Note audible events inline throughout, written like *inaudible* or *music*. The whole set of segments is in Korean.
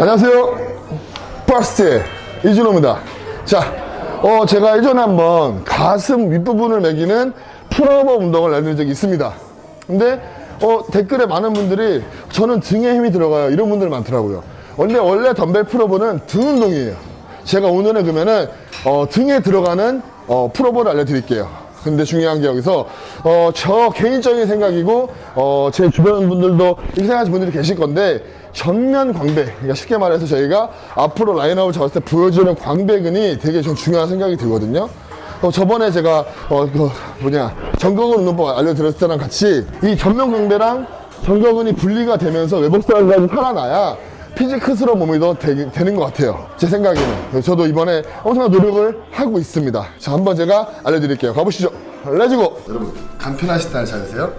안녕하세요. 퍼스트 이준호입니다. 자, 어, 제가 예전에 한번 가슴 윗부분을 매기는 풀어버 운동을 알려드린 적이 있습니다. 근데 어, 댓글에 많은 분들이 저는 등에 힘이 들어가요. 이런 분들 많더라고요. 원래 원래 덤벨 풀어버는 등 운동이에요. 제가 오늘은 그러면은 어, 등에 들어가는 어, 풀어버를 알려드릴게요. 근데 중요한 게 여기서 어, 저 개인적인 생각이고 어, 제 주변 분들도 이렇게 생각하시는 분들이 계실 건데 전면 광배 그러니까 쉽게 말해서 저희가 앞으로 라인업을 잡았을 때 보여주는 광배근이 되게 좀 중요한 생각이 들거든요. 어, 저번에 제가 어, 그 뭐냐 전거근 운동법 알려드렸을 때랑 같이 이 전면 광배랑 전거근이 분리가 되면서 외복사까지 살아나야 피지크스러운 몸이 더 되, 는 것 같아요. 제 생각에는. 저도 이번에 엄청난 노력을 하고 있습니다. 자, 한번 제가 알려드릴게요. 가보시죠. 레지고! 여러분, 간편하신 날 찾으세요.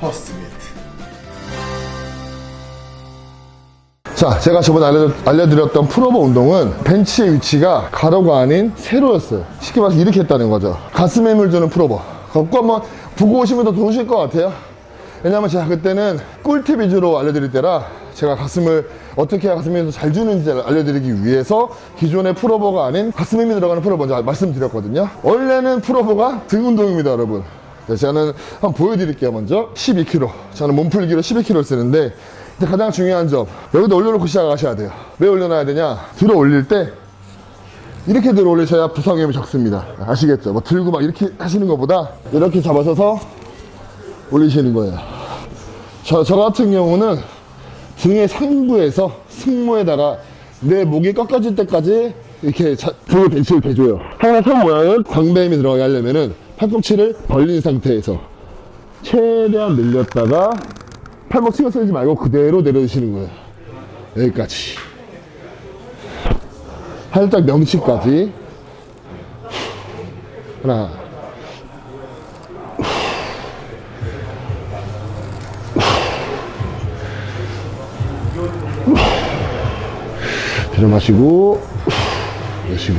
퍼스트 미트. 자, 제가 저번에 알려, 드렸던 풀오버 운동은 벤치의 위치가 가로가 아닌 세로였어요. 쉽게 말해서 이렇게 했다는 거죠. 가슴에 힘을 주는 풀오버. 그거 한번 보고 오시면 더 좋으실 것 같아요. 왜냐면 제가 그때는 꿀팁 위주로 알려드릴 때라 제가 가슴을 어떻게 해야 가슴에 힘을 잘 주는지 알려드리기 위해서 기존의 풀오버가 아닌 가슴에 힘이 들어가는 풀오버 먼저 말씀드렸거든요. 원래는 풀오버가 등 운동입니다, 여러분. 네, 저는 한번 보여드릴게요, 먼저. 12kg. 저는 몸풀기로 12kg 쓰는데 가장 중요한 점 여기다 올려놓고 시작하셔야 돼요. 왜 올려놔야 되냐? 들어 올릴 때 이렇게 들어 올리셔야 부상 위험이 적습니다. 아시겠죠? 뭐 들고 막 이렇게 하시는 것보다 이렇게 잡아서서 올리시는 거예요. 저, 저 같은 경우는 등의 상부에서 승모에다가 내 목이 꺾여질 때까지 이렇게 자, 등의 벤치를 대줘요. 항상 손 모양은 광배 힘이 들어가게 하려면은 팔꿈치를 벌린 상태에서 최대한 늘렸다가 팔목 치고 쓰지 말고 그대로 내려주시는 거예요. 여기까지. 살짝 명치까지. 하나, 들여 마시고 내쉬고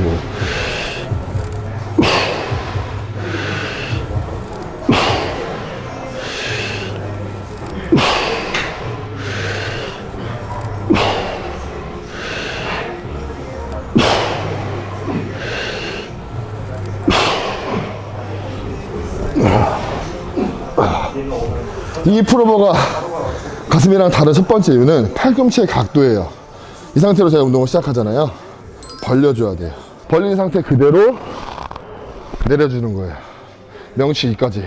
이 프로버가 가슴이랑 다른 첫 번째 이유는 팔꿈치의 각도예요. 이 상태로 제가 운동을 시작하잖아요. 벌려줘야 돼요. 벌린 상태 그대로 내려주는 거예요. 명치 이까지.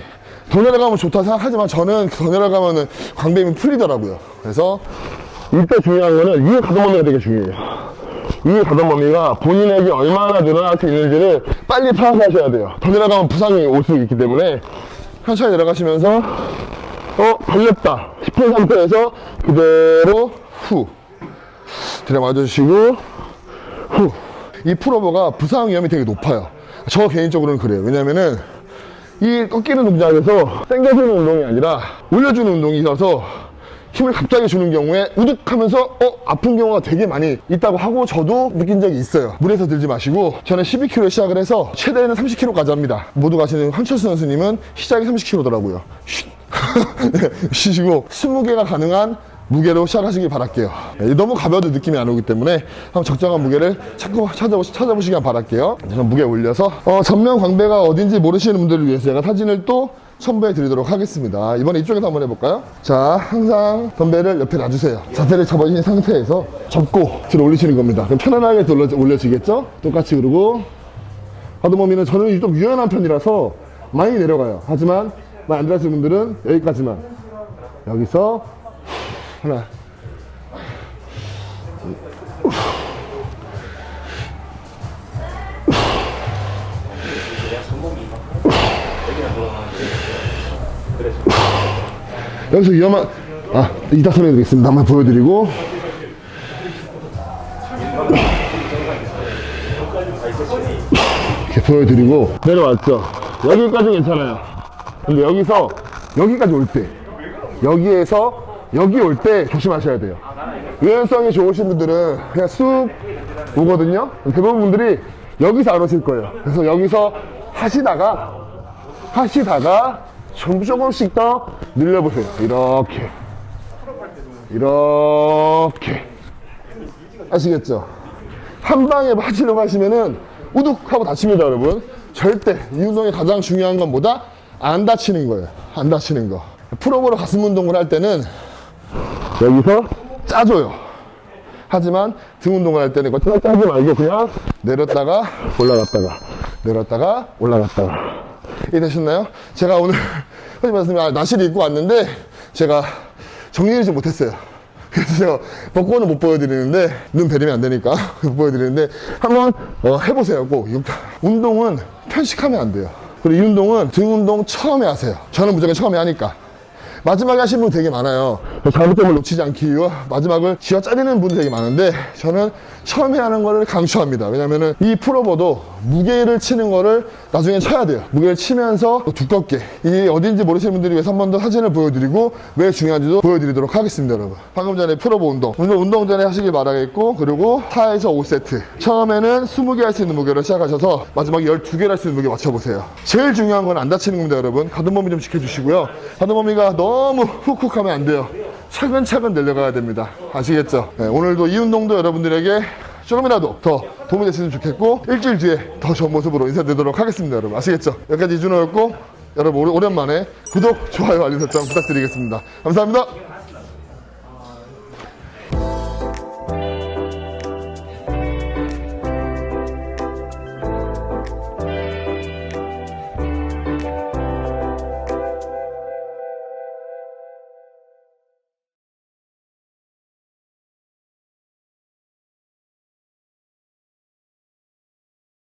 더 내려가면 좋다 생각하지만 저는 더 내려가면은 광배임이 풀리더라고요. 그래서 일단 중요한 거는 위에 가동범위가 되게 중요해요. 위에 가동범위가 본인에게 얼마나 늘어날 수 있는지를 빨리 파악하셔야 돼요. 더 내려가면 부상이 올 수 있기 때문에 천천히 내려가시면서 어 벌렸다 싶은 상태에서 그대로 후 들여 맞아 주시고 후. 이 풀오버가 부상 위험이 되게 높아요. 저 개인적으로는 그래요. 왜냐면은 이 꺾이는 동작에서 당겨주는 운동이 아니라 올려주는 운동이라서 힘을 갑자기 주는 경우에 우득하면서 어 아픈 경우가 되게 많이 있다고 하고 저도 느낀 적이 있어요 물에서 들지 마시고 저는 12kg 시작을 해서 최대는 30kg까지 합니다 모두 가시는 한철수 선수님은 시작이 30kg더라고요 *laughs* 네, 쉬시고 20개가 가능한 무게로 시작하시길 바랄게요. 네, 너무 가벼워도 느낌이 안 오기 때문에 한번 적정한 무게를 자꾸 찾아보시, 찾아보시길 바랄게요. 저는 무게 올려서 어, 전면 광배가 어딘지 모르시는 분들을 위해서 제가 사진을 또 첨부해 드리도록 하겠습니다. 이번에 이쪽에서 한번 해볼까요? 자, 항상 덤벨을 옆에 놔주세요. 자세를 잡아주신 상태에서 접고 들어 올리시는 겁니다. 그럼 편안하게 들어 올려지겠죠? 똑같이 그러고 하드몸이는 저는 좀 유연한 편이라서 많이 내려가요. 하지만 많이 안 들어가시는 분들은 여기까지만 여기서 하나. 여기서 위험한 아 이따 설명드리겠습니다. 한번 보여드리고. 이렇게 보여드리고. 내려왔죠? 여기까지 괜찮아요. 근데 여기서 여기까지 올 때 여기에서 여기 올 때 조심하셔야 돼요 유연성이 좋으신 분들은 그냥 쑥 오거든요 대부분 분들이 여기서 안 오실 거예요 그래서 여기서 하시다가 하시다가 좀 조금씩 더 늘려보세요 이렇게 이렇게 아시겠죠? 한 방에 하시려고 하시면은 우둑 하고 다칩니다, 여러분. 절대 이 운동의 가장 중요한 건 뭐다? 안 다치는 거예요. 안 다치는 거. 풀업으로 가슴 운동을 할 때는 여기서 짜줘요. 하지만 등 운동을 할 때는 이거 짜지 말고 그냥 내렸다가 올라갔다가 내렸다가 올라갔다가 이 되셨나요? 제가 오늘 *laughs* 하지 말씀이 아, 나시를 입고 왔는데 제가 정리를 좀 못했어요. *laughs* 그래서 제가 벚꽃은 못 보여드리는데 눈 베리면 안 되니까 *laughs* 못 보여드리는데 한번 어, 해보세요 꼭 육- 운동은 편식하면 안 돼요 그리고 이 운동은 등 운동 처음에 하세요 저는 무조건 처음에 하니까 마지막에 하시는 분 되게 많아요. 잘못된 걸 놓치지 않기 위해 마지막을 쥐어 짜리는 분이 되게 많은데 저는 처음에 하는 거를 강추합니다. 왜냐면은 이 풀어버도 무게를 치는 거를 나중에 쳐야 돼요. 무게를 치면서 두껍게. 이 어딘지 모르시는 분들이 위해서 한 번 더 사진을 보여드리고 왜 중요한지도 보여드리도록 하겠습니다 여러분. 방금 전에 풀어버 운동. 운동, 운동 전에 하시길 바라겠고 그리고 4에서 5세트. 처음에는 20개 할 수 있는 무게로 시작하셔서 마지막에 12개를 할 수 있는 무게 맞춰보세요. 제일 중요한 건 안 다치는 겁니다 여러분. 가동 범위 좀 지켜주시고요. 가동 범위가 너무 훅훅 하면 안 돼요. 차근차근 내려가야 됩니다. 아시겠죠? 네, 오늘도 이 운동도 여러분들에게 조금이라도 더 도움이 됐으면 좋겠고 일주일 뒤에 더 좋은 모습으로 인사드리도록 하겠습니다 여러분. 아시겠죠? 여기까지 이준호였고 여러분 오랜만에 구독 좋아요 알림 설정 부탁드리겠습니다. 감사합니다